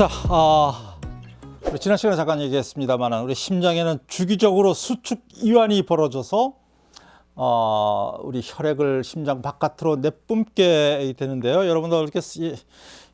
자, 아, 지난 시간에 잠깐 얘기했습니다만 우리 심장에는 주기적으로 수축 이완이 벌어져서 어, 우리 혈액을 심장 바깥으로 내뿜게 되는데요. 여러분들 이렇게 쓰-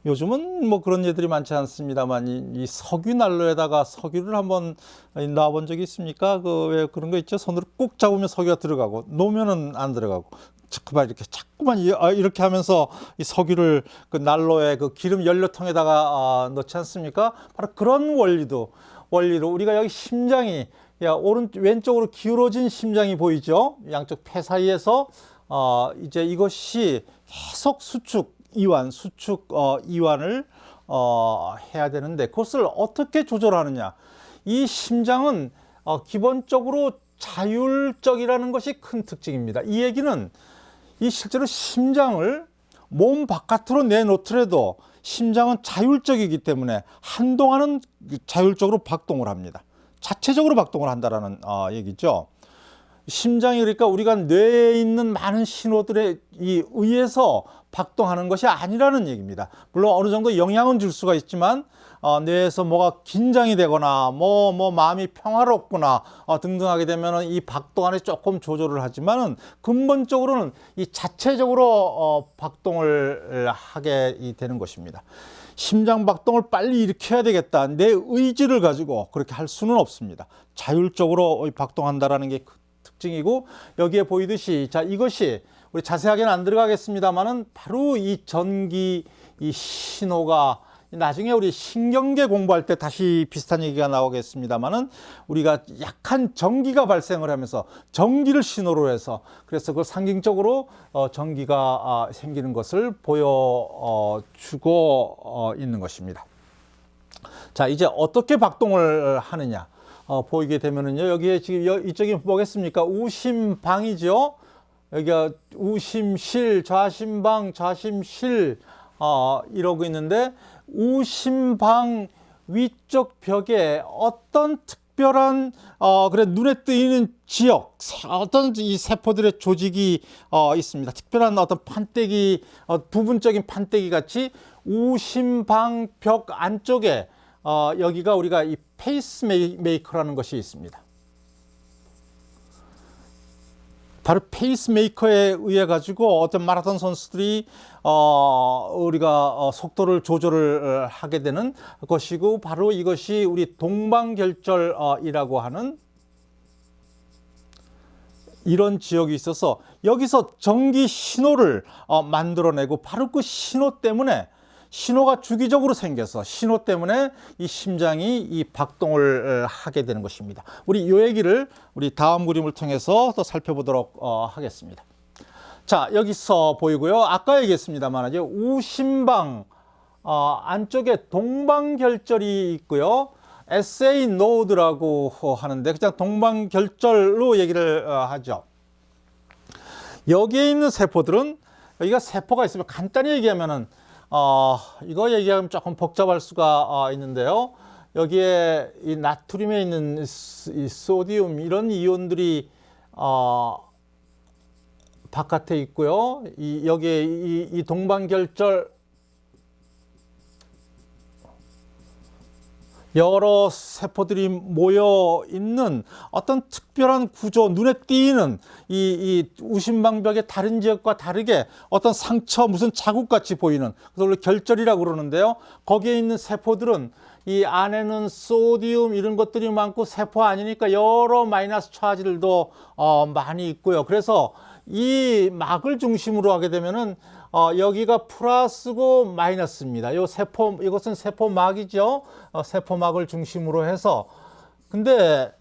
요즘은 뭐 그런 예들이 많지 않습니다만 이, 이 석유 난로에다가 석유를 한번 놔본 적이 있습니까? 그 왜 그런 거 있죠? 손으로 꾹 잡으면 석유가 들어가고 놓으면은 안 들어가고 자꾸만 이렇게 자꾸만 이- 아, 이렇게 하면서 이 석유를 그 난로에 그 기름 연료통에다가 아, 넣지 않습니까? 바로 그런 원리도 원리로 우리가 여기 심장이 야 오른 왼쪽으로 기울어진 심장이 보이죠? 양쪽 폐 사이에서 어 이제 이것이 계속 수축 이완 수축 어 이완을 어 해야 되는데 그것을 어떻게 조절하느냐? 이 심장은 어 기본적으로 자율적이라는 것이 큰 특징입니다. 이 얘기는 이 실제로 심장을 몸 바깥으로 내놓더라도 심장은 자율적이기 때문에 한동안은 자율적으로 박동을 합니다. 자체적으로 박동을 한다라는 어, 얘기죠. 심장이 그러니까 우리가 뇌에 있는 많은 신호들에 이 의해서 박동하는 것이 아니라는 얘기입니다. 물론 어느 정도 영향은 줄 수가 있지만 어, 뇌에서 뭐가 긴장이 되거나 뭐뭐 마음이 평화롭거나 어, 등등하게 되면은 이 박동안에 조금 조절을 하지만은 근본적으로는 이 자체적으로 어, 박동을 하게 이 되는 것입니다. 심장 박동을 빨리 일으켜야 되겠다. 내 의지를 가지고 그렇게 할 수는 없습니다. 자율적으로 박동한다라는 게 특징이고 여기에 보이듯이 자 이것이 우리 자세하게는 안 들어가겠습니다만은 바로 이 전기 이 신호가 나중에 우리 신경계 공부할 때 다시 비슷한 얘기가 나오겠습니다만은 우리가 약한 전기가 발생을 하면서 전기를 신호로 해서 그래서 그걸 상징적으로 어, 전기가 아, 생기는 것을 보여 어, 주고 어, 있는 것입니다. 자 이제 어떻게 박동을 하느냐? 어, 보이게 되면은요 여기에 지금 여, 이쪽이 뭐겠습니까? 우심방이죠? 여기가 우심실 좌심방 좌심실 어, 이러고 있는데 우심방 위쪽 벽에 어떤 특별한 어 그래 눈에 띄는 지역 어떤 이 세포들의 조직이 어 있습니다. 특별한 어떤 판때기 어, 부분적인 판때기 같이 우심방 벽 안쪽에 어 여기가 우리가 이 페이스메이커라는 것이 있습니다. 바로 페이스메이커에 의해 가지고 어떤 마라톤 선수들이 어 우리가 어, 속도를 조절을 하게 되는 것이고 바로 이것이 우리 동방결절이라고 하는 이런 지역이 있어서 여기서 전기 신호를 어, 만들어내고 바로 그 신호 때문에 신호가 주기적으로 생겨서 신호 때문에 이 심장이 이 박동을 어, 하게 되는 것입니다. 우리 이 얘기를 우리 다음 그림을 통해서 또 살펴보도록 어, 하겠습니다. 자 여기서 보이고요. 아까 얘기했습니다만 이제 우심방 어, 안쪽에 동방결절이 있고요. SA 노드라고 하는데 그냥 동방결절로 얘기를 어, 하죠. 여기에 있는 세포들은 여기가 세포가 있으면 간단히 얘기하면은 어, 이거 얘기하면 조금 복잡할 수가 어, 있는데요. 여기에 이 나트륨에 있는 이 소디움 이런 이온들이 어, 바깥에 있고요. 이 여기에 이, 이 동방결절 여러 세포들이 모여 있는 어떤 특별한 구조, 눈에 띄는 이, 이 우심방벽의 다른 지역과 다르게 어떤 상처, 무슨 자국 같이 보이는 그걸 결절이라고 그러는데요. 거기에 있는 세포들은 이 안에는 소디움 이런 것들이 많고 세포 아니니까 여러 마이너스 차지들도 어, 많이 있고요. 그래서 이 막을 중심으로 하게 되면은 어, 여기가 플러스고 마이너스입니다. 요 세포 이것은 세포막이죠. 어, 세포막을 중심으로 해서 근데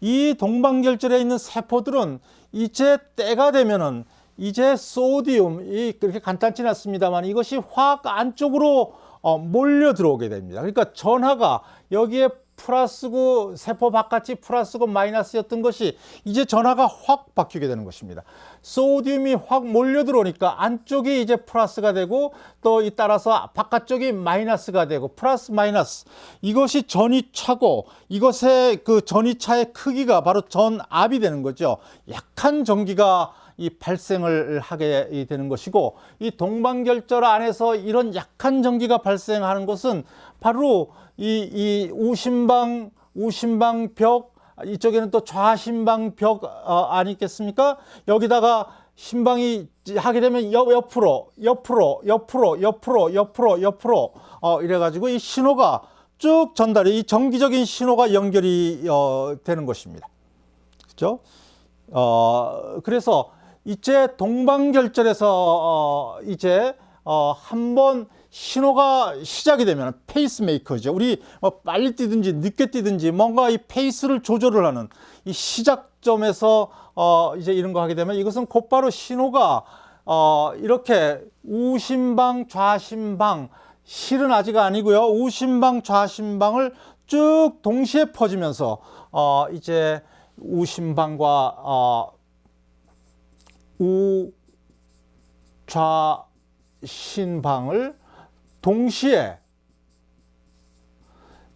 이 동방결절에 있는 세포들은 이제 때가 되면은 이제 소디움 이 그렇게 간단치 않습니다만 이것이 화학 안쪽으로 어, 몰려 들어오게 됩니다. 그러니까 전하가 여기에 플러스고 세포 바깥이 플러스고 마이너스였던 것이 이제 전하가 확 바뀌게 되는 것입니다. 소디움이 확 몰려 들어오니까 안쪽이 이제 플러스가 되고 또 이 따라서 바깥쪽이 마이너스가 되고 플러스 마이너스 이것이 전이 차고 이것의 그 전이 차의 크기가 바로 전압이 되는 거죠. 약한 전기가 이 발생을 하게 되는 것이고 이 동방결절 안에서 이런 약한 전기가 발생하는 것은 바로 이, 이 우심방 우심방 벽 이쪽에는 또 좌심방 벽 어, 아니겠습니까? 여기다가 심방이 하게 되면 옆, 옆으로 옆으로 옆으로 옆으로 옆으로 옆으로 어, 이래 가지고 이 신호가 쭉 전달이 이 정기적인 신호가 연결이 어, 되는 것입니다. 그렇죠? 어, 그래서 이제 동방결절에서 어, 이제 어, 한번 신호가 시작이 되면 페이스메이커죠. 우리 뭐 빨리 뛰든지 늦게 뛰든지 뭔가 이 페이스를 조절을 하는 이 시작점에서 어, 이제 이런 거 하게 되면 이것은 곧바로 신호가 어, 이렇게 우심방, 좌심방, 실은 아직 아니고요. 우심방, 좌심방을 쭉 동시에 퍼지면서 어, 이제 우심방과 어, 우, 좌, 신방을 동시에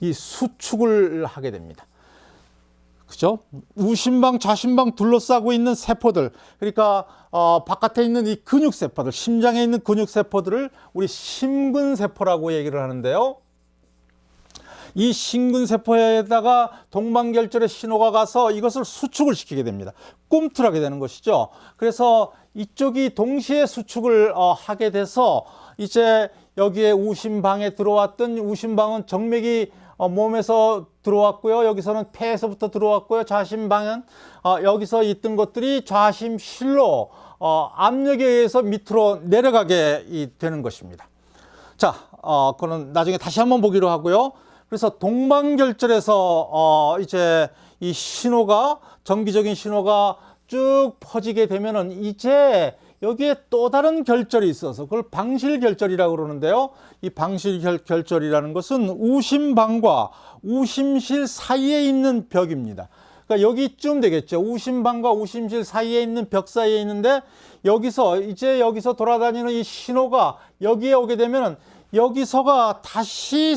이 수축을 하게 됩니다. 그죠? 우심방, 좌심방 둘러싸고 있는 세포들, 그러니까 어, 바깥에 있는 이 근육 세포들, 심장에 있는 근육 세포들을 우리 심근 세포라고 얘기를 하는데요. 이 심근 세포에다가 동방결절의 신호가 가서 이것을 수축을 시키게 됩니다. 꿈틀하게 되는 것이죠. 그래서 이쪽이 동시에 수축을 어, 하게 돼서 이제 여기에 우심방에 들어왔던 우심방은 정맥이 어, 몸에서 들어왔고요. 여기서는 폐에서부터 들어왔고요. 좌심방은 어, 여기서 있던 것들이 좌심실로 어, 압력에 의해서 밑으로 내려가게 이, 되는 것입니다. 자, 어, 그거는 나중에 다시 한번 보기로 하고요. 그래서 동방결절에서 어, 이제 이 신호가 정기적인 신호가 쭉 퍼지게 되면은 이제 여기에 또 다른 결절이 있어서 그걸 방실결절이라고 그러는데요. 이 방실결절이라는 것은 우심방과 우심실 사이에 있는 벽입니다. 그러니까 여기쯤 되겠죠. 우심방과 우심실 사이에 있는 벽 사이에 있는데 여기서 이제 여기서 돌아다니는 이 신호가 여기에 오게 되면은 여기서가 다시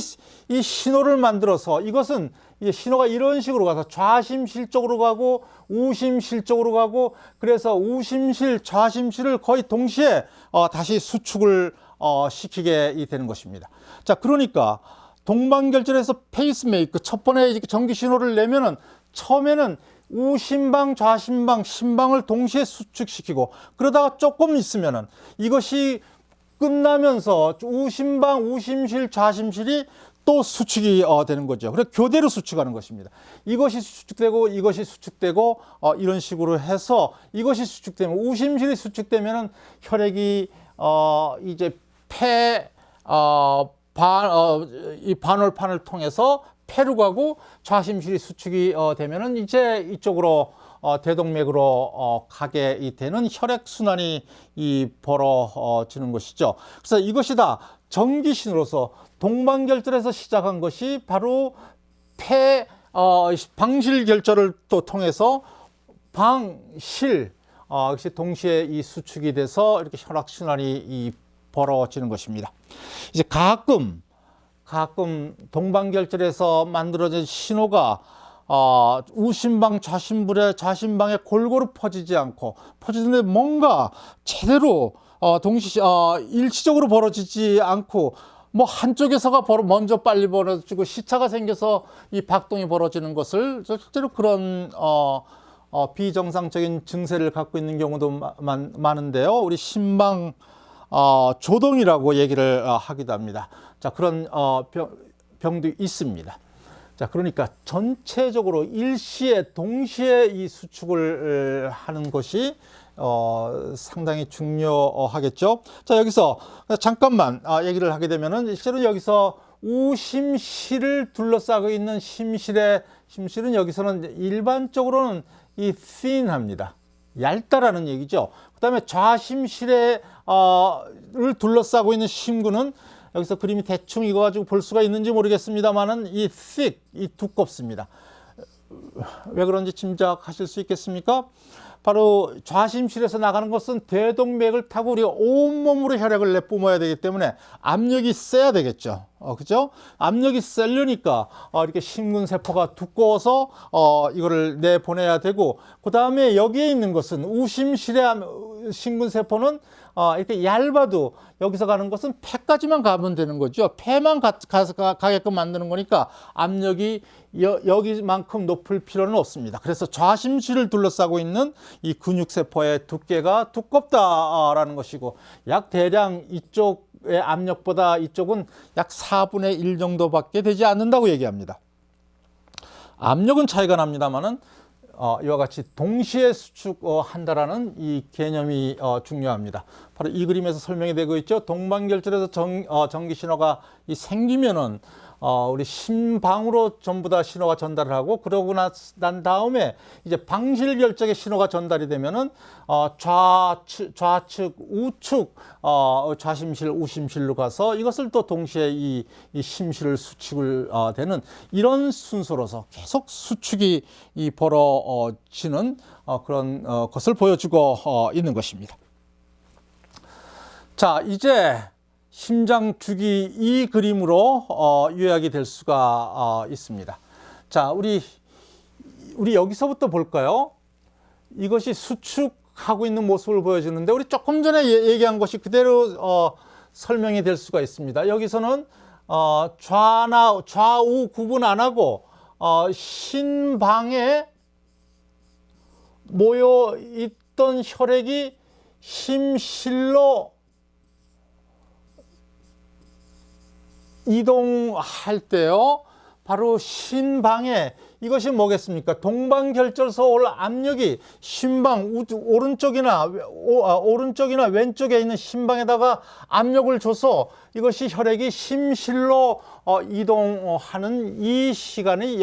이 신호를 만들어서 이것은 이제 신호가 이런 식으로 가서 좌심실 쪽으로 가고 우심실 쪽으로 가고 그래서 우심실 좌심실을 거의 동시에 어, 다시 수축을 어, 시키게 되는 것입니다. 자, 그러니까 동방결절에서 페이스메이커 첫 번에 전기 신호를 내면은 처음에는 우심방, 좌심방, 심방을 동시에 수축시키고 그러다가 조금 있으면은 이것이 끝나면서 우심방, 우심실, 좌심실이 또 수축이 어, 되는 거죠. 그래서 교대로 수축하는 것입니다. 이것이 수축되고 이것이 수축되고 어, 이런 식으로 해서 이것이 수축되면 우심실이 수축되면은 혈액이 어, 이제 폐 반월판을 통해서 폐로 가고 좌심실이 수축이 어, 되면은 이제 이쪽으로 어, 대동맥으로 어, 가게 이 되는 혈액 순환이 이 벌어지는 것이죠. 그래서 이것이 다 전기신으로서 동방결절에서 시작한 것이 바로 폐 어, 방실결절을 또 통해서 방실 어, 역시 동시에 이 수축이 돼서 이렇게 혈액 순환이 이 벌어지는 것입니다. 이제 가끔 가끔 동방결절에서 만들어진 신호가 어, 우심방 좌심불에 좌심방에 골고루 퍼지지 않고 퍼지는데 뭔가 제대로 어, 동시 어, 일시적으로 벌어지지 않고 뭐 한쪽에서가 벌어, 먼저 빨리 벌어지고 시차가 생겨서 이 박동이 벌어지는 것을 실제로 그런 어, 어, 비정상적인 증세를 갖고 있는 경우도 많, 많은데요. 우리 신방 어, 조동이라고 얘기를 어, 하기도 합니다. 자 그런 어, 병, 병도 있습니다. 자, 그러니까 전체적으로 일시에 동시에 이 수축을 하는 것이 어, 상당히 중요하겠죠. 자, 여기서 잠깐만 아, 얘기를 하게 되면은 실제로 여기서 우심실을 둘러싸고 있는 심실의 심실은 여기서는 일반적으로는 이 thin합니다. 얇다라는 얘기죠. 그다음에 좌심실에 어를 둘러싸고 있는 심근은 여기서 그림이 대충 이거 가지고 볼 수가 있는지 모르겠습니다만은 이 thick 이 두껍습니다. 왜 그런지 짐작하실 수 있겠습니까? 바로 좌심실에서 나가는 것은 대동맥을 타고 우리가 온몸으로 혈액을 내뿜어야 되기 때문에 압력이 세야 되겠죠. 어, 그죠? 압력이 세려니까 어, 이렇게 심근세포가 두꺼워서 어, 이거를 내보내야 되고 그 다음에 여기에 있는 것은 우심실의 암- 심근세포는 어, 이렇게 얇아도 여기서 가는 것은 폐까지만 가면 되는 거죠. 폐만 가, 가, 가, 가게끔 만드는 거니까 압력이 여, 여기만큼 높을 필요는 없습니다. 그래서 좌심실을 둘러싸고 있는 이 근육세포의 두께가 두껍다라는 것이고 약 대량 이쪽의 압력보다 이쪽은 약 4분의 1 정도밖에 되지 않는다고 얘기합니다. 압력은 차이가 납니다만은 어, 이와 같이 동시에 수축한다라는 이 개념이 어, 중요합니다. 바로 이 그림에서 설명이 되고 있죠. 동방결절에서 정, 어, 전기 신호가 이 생기면은 어, 우리 심방으로 전부 다 신호가 전달을 하고 그러고 나, 난 다음에 이제 방실 결적의 신호가 전달이 되면은 어, 좌측, 좌측, 우측, 어, 좌심실, 우심실로 가서 이것을 또 동시에 이, 이 심실을 수축을 어, 되는 이런 순서로서 계속 수축이 이 벌어지는 어, 그런 어, 것을 보여주고 어, 있는 것입니다. 자, 이제 심장 주기 이 그림으로 어, 요약이 될 수가 어, 있습니다. 자, 우리 우리 여기서부터 볼까요? 이것이 수축하고 있는 모습을 보여주는데 우리 조금 전에 예- 얘기한 것이 그대로 어, 설명이 될 수가 있습니다. 여기서는 어, 좌나 좌우 구분 안 하고 어, 신방에 모여 있던 혈액이 심실로 이동할 때요. 바로 신방에 이것이 뭐겠습니까? 동방결절서 올 압력이 신방 우- 오른쪽이나 오, 아, 오른쪽이나 왼쪽에 있는 신방에다가 압력을 줘서 이것이 혈액이 심실로 어, 이동하는 이 시간이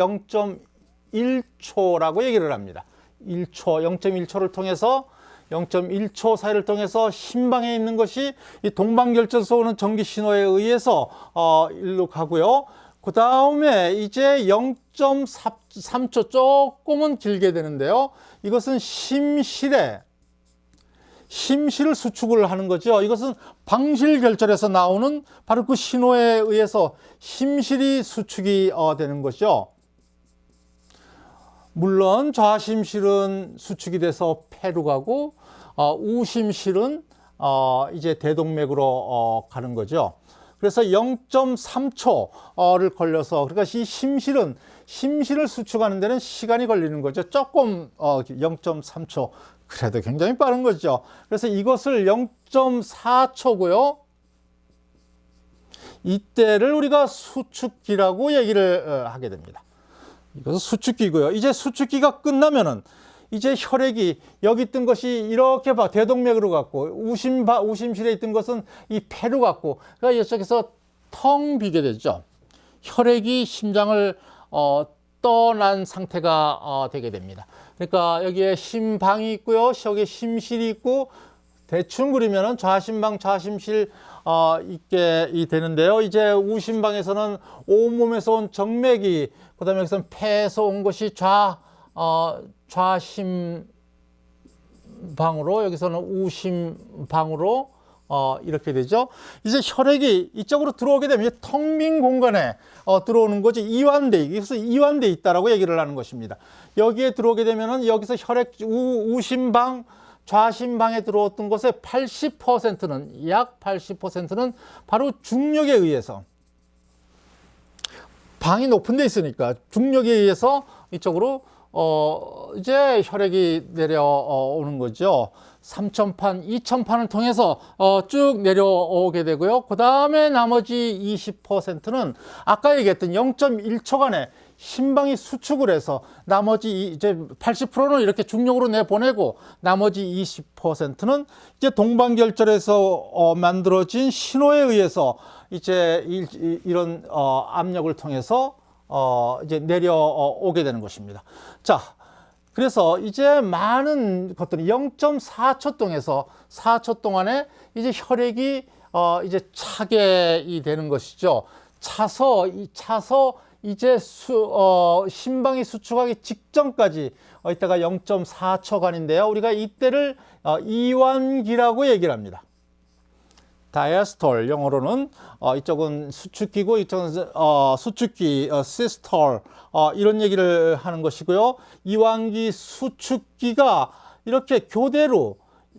0.1초라고 얘기를 합니다. 1초, 0.1초를 통해서 0.1초 사이를 통해서 신방에 있는 것이 이 동방결절서 오는 전기 신호에 의해서 어, 일로 가고요. 그 다음에 이제 0.3초 조금은 길게 되는데요. 이것은 심실에 심실 수축을 하는 거죠. 이것은 방실 결절에서 나오는 바로 그 신호에 의해서 심실이 수축이 어, 되는 것이죠. 물론 좌심실은 수축이 돼서 폐로 가고 어, 우심실은 어, 이제 대동맥으로 어, 가는 거죠. 그래서 0.3초를 걸려서 그러니까 이 심실은 심실을 수축하는 데는 시간이 걸리는 거죠. 조금 어, 0.3초 그래도 굉장히 빠른 거죠. 그래서 이것을 0.4초고요. 이때를 우리가 수축기라고 얘기를 어, 하게 됩니다. 이것은 수축기고요. 이제 수축기가 끝나면은 이제 혈액이 여기 있던 것이 이렇게 봐 대동맥으로 갔고 우심 바 우심실에 있던 것은 이 폐로 갔고 그러니까 이쪽에서 텅 비게 되죠. 혈액이 심장을 어, 떠난 상태가 어, 되게 됩니다. 그러니까 여기에 심방이 있고요, 여기에 심실이 있고 대충 그리면은 좌심방, 좌심실 어, 있게 이 되는데요. 이제 우심방에서는 온몸에서 온 정맥이 그다음에 여기서는 폐에서 온 것이 좌 어, 좌심방으로 여기서는 우심방으로 어, 이렇게 되죠. 이제 혈액이 이쪽으로 들어오게 되면 텅 빈 공간에 어, 들어오는 거지 이완돼 그래서 이완돼 있다라고 얘기를 하는 것입니다. 여기에 들어오게 되면은 여기서 혈액 우, 우심방 좌심방에 들어왔던 것의 80%는 약 80%는 바로 중력에 의해서 방이 높은 데 있으니까 중력에 의해서 이쪽으로 어 이제 혈액이 내려오는 거죠. 3천판, 2천판을 통해서 어, 쭉 내려오게 되고요. 그 다음에 나머지 20%는 아까 얘기했던 0.1초간에 심방이 수축을 해서 나머지 이- 이제 80%는 이렇게 중력으로 내보내고 나머지 20%는 이제 동방결절에서 어, 만들어진 신호에 의해서 이제 이, 이- 이런 어, 압력을 통해서 어, 이제 내려오게 되는 것입니다. 자, 그래서 이제 많은 것들이 0.4초 동에서 4초 동안에 이제 혈액이 어 이제 차게 이 되는 것이죠. 차서 이 차서 이제 수, 어, 심방이 수축하기 직전까지 어, 이때가 0.4초간인데요. 우리가 이때를 어, 이완기라고 얘기를 합니다. 다이아스톨 영어로는 어, 이쪽은 수축기고 이쪽은 어, 수축기 어, 시스톨 어, 이런 얘기를 하는 것이고요. 이완기 수축기가 이렇게 교대로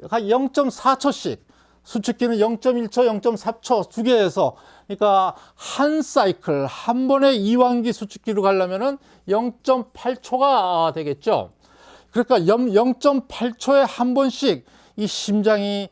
한 0.4초씩 수축기는 0.1초, 0.4초 두 개에서 그러니까 한 사이클 한 번에 이완기 수축기로 가려면은 0.8초가 되겠죠. 그러니까 0.8초에 한 번씩 이 심장이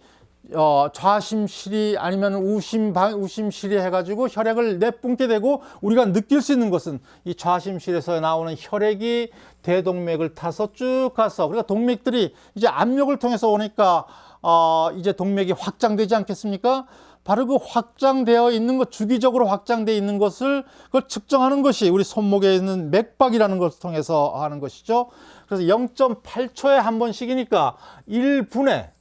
어, 좌심실이 아니면 우심방 우심실이 해가지고 혈액을 내뿜게 되고 우리가 느낄 수 있는 것은 이 좌심실에서 나오는 혈액이 대동맥을 타서 쭉 가서 그러니까 동맥들이 이제 압력을 통해서 오니까 어, 이제 동맥이 확장되지 않겠습니까? 바로 그 확장되어 있는 것, 주기적으로 확장되어 있는 것을 그걸 측정하는 것이 우리 손목에 있는 맥박이라는 것을 통해서 하는 것이죠. 그래서 0.8초에 한 번씩이니까 1분에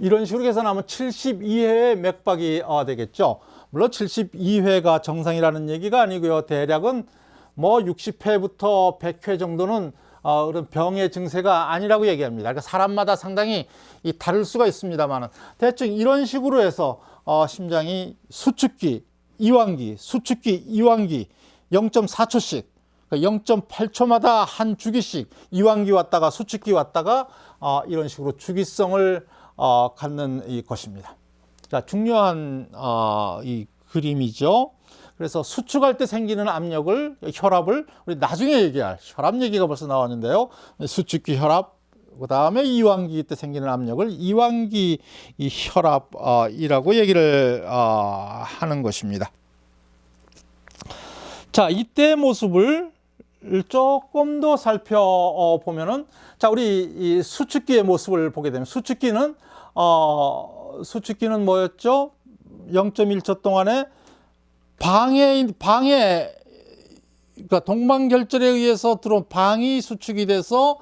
이런 식으로 계산하면 72회의 맥박이 어, 되겠죠. 물론 72회가 정상이라는 얘기가 아니고요. 대략은 뭐 60회부터 100회 정도는 어, 그런 병의 증세가 아니라고 얘기합니다. 그러니까 사람마다 상당히 이 다를 수가 있습니다만은 대충 이런 식으로 해서 어, 심장이 수축기, 이완기, 수축기, 이완기 0.4초씩 0.8초마다 한 주기씩 이완기 왔다가 수축기 왔다가 어, 이런 식으로 주기성을 어, 갖는 이 것입니다. 자, 중요한 어, 이 그림이죠. 그래서 수축할 때 생기는 압력을 혈압을 우리 나중에 얘기할 혈압 얘기가 벌써 나왔는데요. 수축기 혈압 그 다음에 이완기 때 생기는 압력을 이완기 이 혈압이라고 얘기를 어, 하는 것입니다. 자, 이때 모습을 조금 더 살펴보면은 자, 우리 이 수축기의 모습을 보게 되면 수축기는 어, 수축기는 뭐였죠? 0.1초 동안에 방해 방해 그러니까 동방결절에 의해서 들어온 방이 수축이 돼서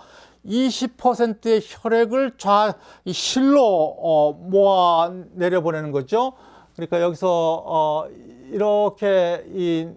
20%의 혈액을 좌 실로 어, 모아 내려 보내는 거죠. 그러니까 여기서 어, 이렇게 이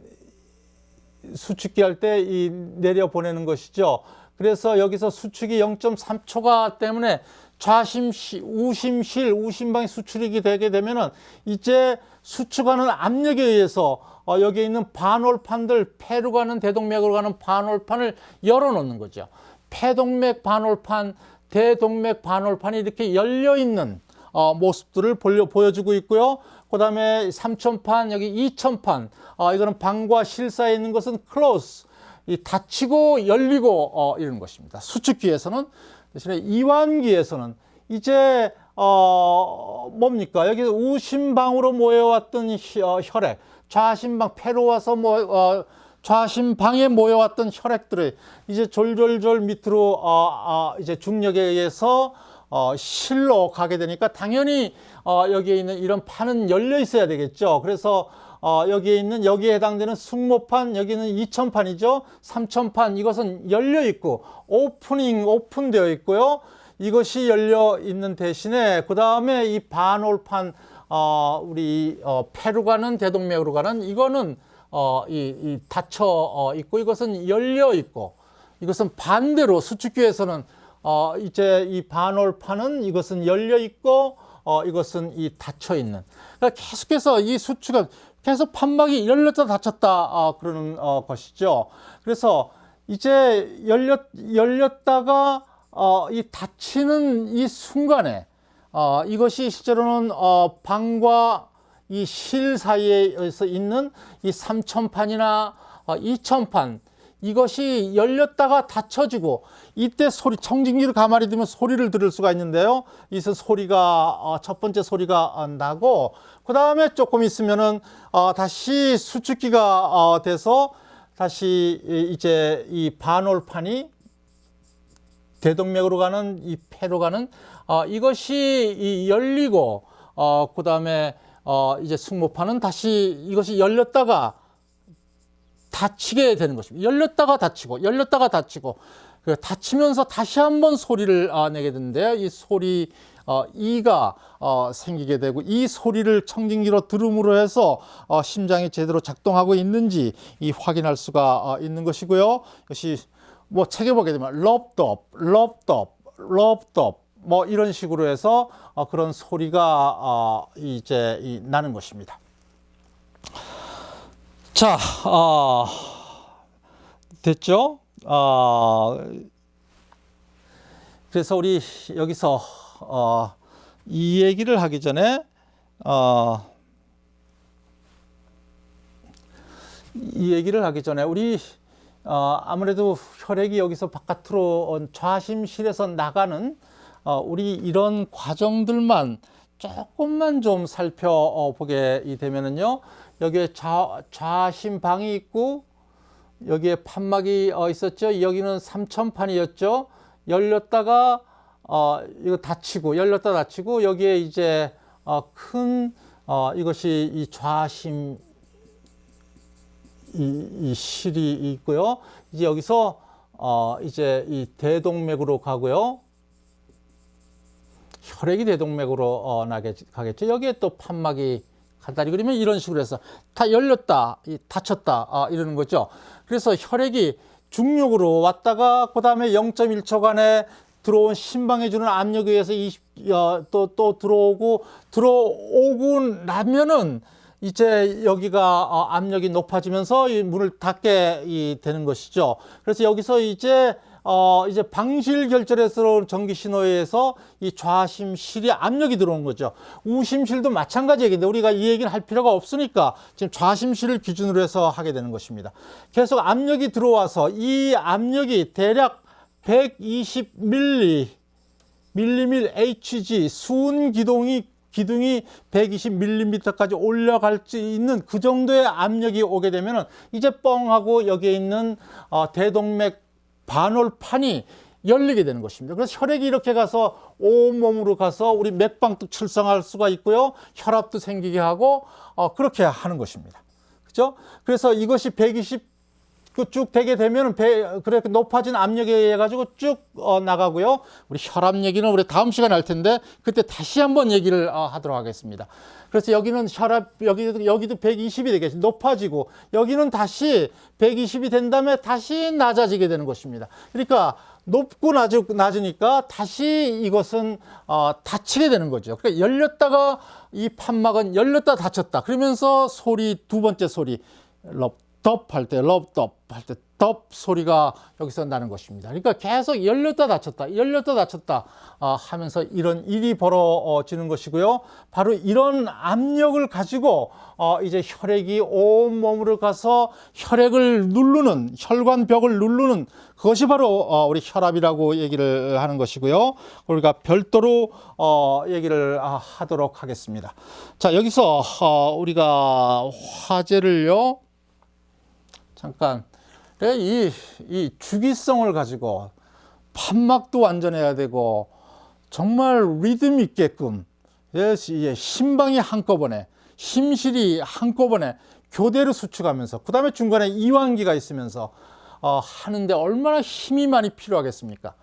수축기 할 때 이 내려 보내는 것이죠. 그래서 여기서 수축이 0.3초가 때문에 좌심실, 우심실, 우심방이 수축이 되게 되면은 이제 수축하는 압력에 의해서 어, 여기에 있는 반홀판들, 폐로 가는 대동맥으로 가는 반홀판을 열어놓는 거죠. 폐동맥 반홀판, 대동맥 반홀판이 이렇게 열려 있는 어, 모습들을 보여, 보여주고 있고요. 그 다음에 3천판, 여기 2천판, 어, 이거는 방과 실 사이에 있는 것은 close, 이 닫히고 열리고 어, 이런 것입니다. 수축기에서는 대신에 이완기에서는 이제 어 뭡니까 여기 우심방으로 모여왔던 어, 혈액 좌심방 폐로 와서 뭐 어, 좌심방에 모여왔던 혈액들이 이제 졸졸졸 밑으로 어, 어, 이제 중력에 의해서 어, 실로 가게 되니까 당연히 어, 여기에 있는 이런 판은 열려 있어야 되겠죠. 그래서 어, 여기에 있는 여기에 해당되는 승모판 여기는 2천판이죠. 3천판 이것은 열려 있고 오프닝 오픈되어 있고요. 이것이 열려 있는 대신에 그 다음에 이 반올판 어, 우리 어, 폐로 가는 대동맥으로 가는 이거는 어, 이, 이 닫혀 어, 있고 이것은 열려 있고 이것은 반대로 수축기에서는 어, 이제 이 반올판은 이것은 열려 있고 어, 이것은 이 닫혀 있는. 그러니까 계속해서 이 수축은 계속 판막이 열렸다 닫혔다 어, 그러는 어, 것이죠. 그래서 이제 열렸 열렸다가 어, 이 닫히는 이 순간에 어, 이것이 실제로는 어, 방과 이 실 사이에서 있는 이 3천판이나 어, 2천판 이것이 열렸다가 닫혀지고 이때 소리 청진기를 가만히 두면 소리를 들을 수가 있는데요. 이것은 소리가 어, 첫 번째 소리가 어, 나고 그 다음에 조금 있으면은 어, 다시 수축기가 어, 돼서 다시 이- 이제 이 반올판이 대동맥으로 가는 이 폐로 가는 어, 이것이 이 열리고 어, 그 다음에 어, 이제 승모판은 다시 이것이 열렸다가 닫히게 되는 것입니다. 열렸다가 닫히고 열렸다가 닫히고 그 닫히면서 다시 한번 소리를 아, 내게 되는데요. 이 소리 어, 이가 어, 생기게 되고 이 소리를 청진기로 들음으로 해서 어, 심장이 제대로 작동하고 있는지 이 확인할 수가 어, 있는 것이고요. 이것이 뭐 책에 보게 되면 럽덥, 럽덥, 럽덥 뭐 이런 식으로 해서 어, 그런 소리가 어, 이제 이 나는 것입니다. 자, 어, 됐죠? 어, 그래서 우리 여기서 어, 이 얘기를 하기 전에 어, 이 얘기를 하기 전에 우리 어, 아무래도 혈액이 여기서 바깥으로 좌심실에서 나가는 어, 우리 이런 과정들만 조금만 좀 살펴보게 되면은요 여기에 좌, 좌심방이 있고 여기에 판막이 어, 있었죠 여기는 삼천판이었죠 열렸다가 어, 이거 닫히고 열렸다 닫히고 여기에 이제 어, 큰 어, 이것이 이 좌심 이, 이 실이 있고요. 이제 여기서 어, 이제 이 대동맥으로 가고요. 혈액이 대동맥으로 어, 나게 가겠죠. 여기에 또 판막이 간단히 그러면 이런 식으로 해서 다 열렸다, 이 닫혔다 어, 이러는 거죠. 그래서 혈액이 중력으로 왔다가 그 다음에 0.1초간에 들어온 심방해 주는 압력에 의해서 어, 또, 또 들어오고 들어오고 나면은 이제 여기가 어, 압력이 높아지면서 이 문을 닫게 되는 것이죠. 그래서 여기서 이제 어 이제 방실 결절에서 전기 신호에 의해서 이 좌심실이 압력이 들어온 거죠. 우심실도 마찬가지 얘기인데 우리가 이 얘기를 할 필요가 없으니까 지금 좌심실을 기준으로 해서 하게 되는 것입니다. 계속 압력이 들어와서 이 압력이 대략 120 밀리 밀리밀 HG 수은 기동이 기둥이 120mm까지 올라갈 수 있는 그 정도의 압력이 오게 되면은 이제 뻥하고 여기에 있는 어, 대동맥 반월판이 열리게 되는 것입니다. 그래서 혈액이 이렇게 가서 온몸으로 가서 우리 맥방도 출성할 수가 있고요. 혈압도 생기게 하고 어, 그렇게 하는 것입니다. 그죠? 그래서 이것이 120 쭉 되게 되면 배 그래 높아진 압력에 의해 가지고 쭉 어, 나가고요. 우리 혈압 얘기는 우리 다음 시간에 할 텐데 그때 다시 한번 얘기를 어, 하도록 하겠습니다. 그래서 여기는 혈압 여기도 여기도 120이 되겠지 높아지고 여기는 다시 120이 된 다음에 다시 낮아지게 되는 것입니다. 그러니까 높고 낮으, 낮으니까 다시 이것은 어, 닫히게 되는 거죠. 그러니까 열렸다가 이 판막은 열렸다 닫혔다. 그러면서 소리 두 번째 소리 럽 덥 할 때, 럽덥 할 때, 덥 소리가 여기서 나는 것입니다. 그러니까 계속 열렸다 닫혔다, 열렸다 닫혔다 어, 하면서 이런 일이 벌어지는 것이고요. 바로 이런 압력을 가지고 어, 이제 혈액이 온 몸으로 가서 혈액을 누르는, 혈관벽을 누르는 그것이 바로 어, 우리 혈압이라고 얘기를 하는 것이고요. 우리가 별도로 어, 얘기를 아, 하도록 하겠습니다. 자, 여기서 어, 우리가 화제를요. 잠깐 이, 이 주기성을 가지고 판막도 완전해야 되고 정말 리듬 있게끔 예, 심방이 한꺼번에 심실이 한꺼번에 교대로 수축하면서 그 다음에 중간에 이완기가 있으면서 어, 하는데 얼마나 힘이 많이 필요하겠습니까?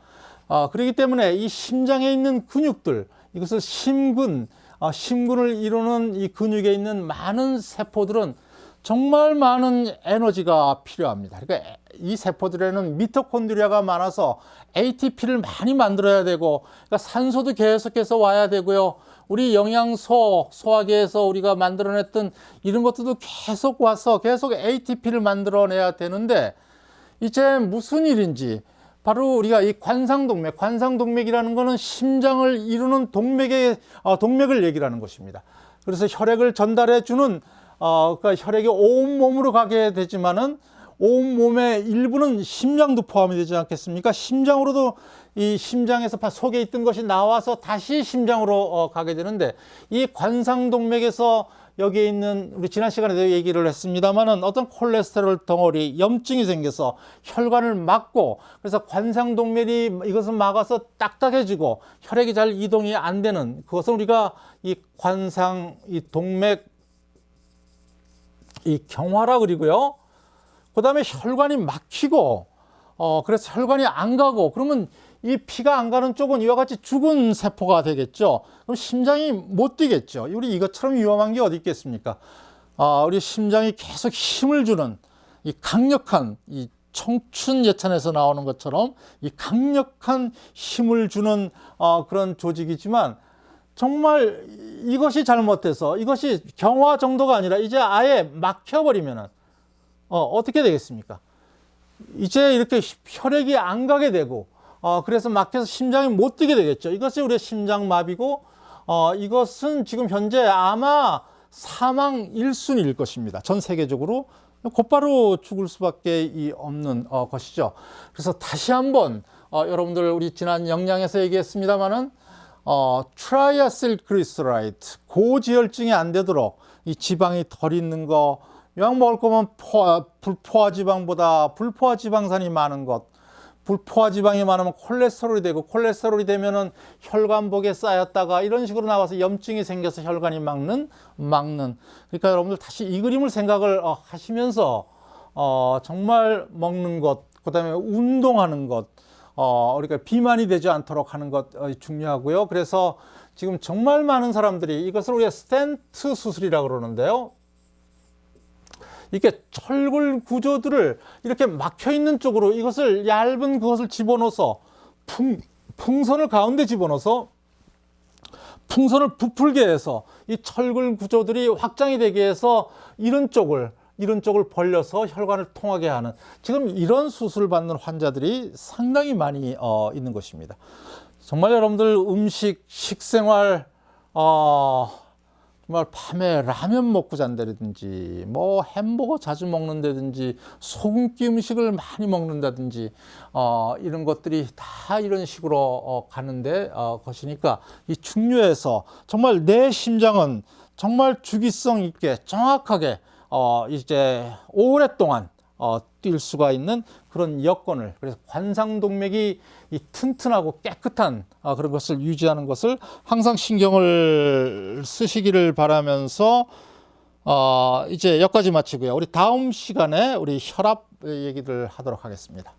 어, 그렇기 때문에 이 심장에 있는 근육들 이것을 심근, 어, 심근을 이루는 이 근육에 있는 많은 세포들은 정말 많은 에너지가 필요합니다. 그러니까 이 세포들에는 미토콘드리아가 많아서 ATP를 많이 만들어야 되고 그러니까 산소도 계속해서 와야 되고요. 우리 영양소 소화기에서 우리가 만들어냈던 이런 것들도 계속 와서 계속 ATP를 만들어내야 되는데 이제 무슨 일인지 바로 우리가 이 관상동맥, 관상동맥이라는 것은 심장을 이루는 동맥의 어, 동맥을 얘기하는 것입니다. 그래서 혈액을 전달해 주는 어, 그러니까 혈액이 온 몸으로 가게 되지만은 온 몸의 일부는 심장도 포함이 되지 않겠습니까? 심장으로도 이 심장에서 속에 있던 것이 나와서 다시 심장으로 어, 가게 되는데 이 관상동맥에서 여기에 있는 우리 지난 시간에도 얘기를 했습니다만은 어떤 콜레스테롤 덩어리 염증이 생겨서 혈관을 막고 그래서 관상동맥이 이것을 막아서 딱딱해지고 혈액이 잘 이동이 안 되는 그것은 우리가 이 관상 이 동맥 이 경화라 그리고요. 그 다음에 혈관이 막히고, 어, 그래서 혈관이 안 가고, 그러면 이 피가 안 가는 쪽은 이와 같이 죽은 세포가 되겠죠. 그럼 심장이 못 뛰겠죠. 우리 이것처럼 위험한 게 어디 있겠습니까? 아, 우리 심장이 계속 힘을 주는 이 강력한 이 청춘 예찬에서 나오는 것처럼 이 강력한 힘을 주는 어, 그런 조직이지만 정말 이것이 잘못돼서 이것이 경화 정도가 아니라 이제 아예 막혀버리면은 어, 어떻게 되겠습니까? 이제 이렇게 혈액이 안 가게 되고 어, 그래서 막혀서 심장이 못 뛰게 되겠죠. 이것이 우리의 심장마비고 어, 이것은 지금 현재 아마 사망 1순위일 것입니다. 전 세계적으로 곧바로 죽을 수밖에 이 없는 어, 것이죠. 그래서 다시 한번 어, 여러분들 우리 지난 영양에서 얘기했습니다마는 어, 트라이아실 그리스라이트 고지혈증이 안 되도록 이 지방이 덜 있는 거 약 먹을 거면 포화, 불포화 지방보다 불포화 지방산이 많은 것. 불포화 지방이 많으면 콜레스테롤이 되고 콜레스테롤이 되면은 혈관복에 쌓였다가 이런 식으로 나와서 염증이 생겨서 혈관이 막는 막는. 그러니까 여러분들 다시 이 그림을 생각을 어, 하시면서 어, 정말 먹는 것 그다음에 운동하는 것 어, 우리가 비만이 되지 않도록 하는 것 어, 중요하고요. 그래서 지금 정말 많은 사람들이 이것을 우리가 스텐트 수술이라고 그러는데요. 이렇게 철골 구조들을 이렇게 막혀 있는 쪽으로 이것을 얇은 그것을 집어넣어서 풍, 풍선을 가운데 집어넣어서 풍선을 부풀게 해서 이 철골 구조들이 확장이 되게 해서 이런 쪽을 이런 쪽을 벌려서 혈관을 통하게 하는 지금 이런 수술 받는 환자들이 상당히 많이 어, 있는 것입니다. 정말 여러분들 음식 식생활 어, 정말 밤에 라면 먹고 잔다든지 뭐 햄버거 자주 먹는다든지 소금기 음식을 많이 먹는다든지 어, 이런 것들이 다 이런 식으로 어, 가는데 어, 것이니까 이 중요해서 정말 내 심장은 정말 주기성 있게 정확하게 어, 이제 오랫동안 어, 뛸 수가 있는 그런 여건을 그래서 관상동맥이 이 튼튼하고 깨끗한 어, 그런 것을 유지하는 것을 항상 신경을 쓰시기를 바라면서 어, 이제 여기까지 마치고요. 우리 다음 시간에 우리 혈압 얘기를 하도록 하겠습니다.